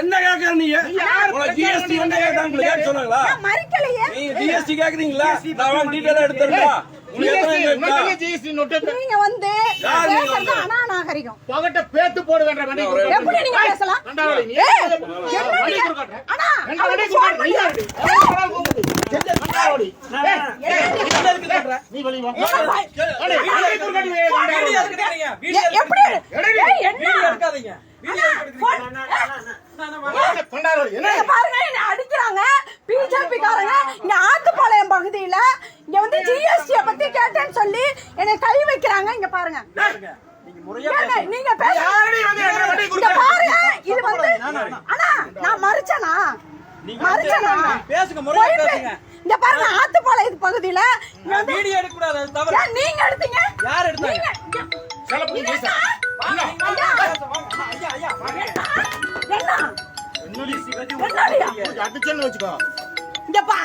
என்ன கேக்குற நீ உனக்கு ஜிஎஸ்டி என்ன கேட்டாங்க கேட்க சொன்னாங்களா நான் மறிக்கலையே. நீ ஜிஎஸ்டி கேக்குறீங்களா? நான் டீடைலா எடுத்துறேன் நீங்க வந்து நீங்க அநாகரிகம். பகட்ட பேத்து போட வேண்டாம். எப்படி நீங்க பேசலாம்? நீங்க-? அண்ணா, எப்படி? என்ன? இங்க பாருங்க என்ன அடிக்கிறாங்க. பிஜேபி காரங்க இங்க ஆத்துப்பாளையம் பகுதியில இங்க வந்து ஜிஎஸ்டி பத்தி கேட்டேன்னு சொல்லி என்னை கை வைக்கிறாங்க. இங்க பாருங்க. நீங்க? பாருங்க இது வந்து அண்ணா நான் மறிச்சனா? பேசுங்க முறையா பேசுங்க. இங்க பாருங்க ஆத்துப்பாளையம் பகுதியில வீடியோ எடுக்க கூடாது நீங்க எடுத்தீங்க? யார் எடுத்தாங்க? அடிச்சேன்னு வச்சுக்கோ. இங்க பா.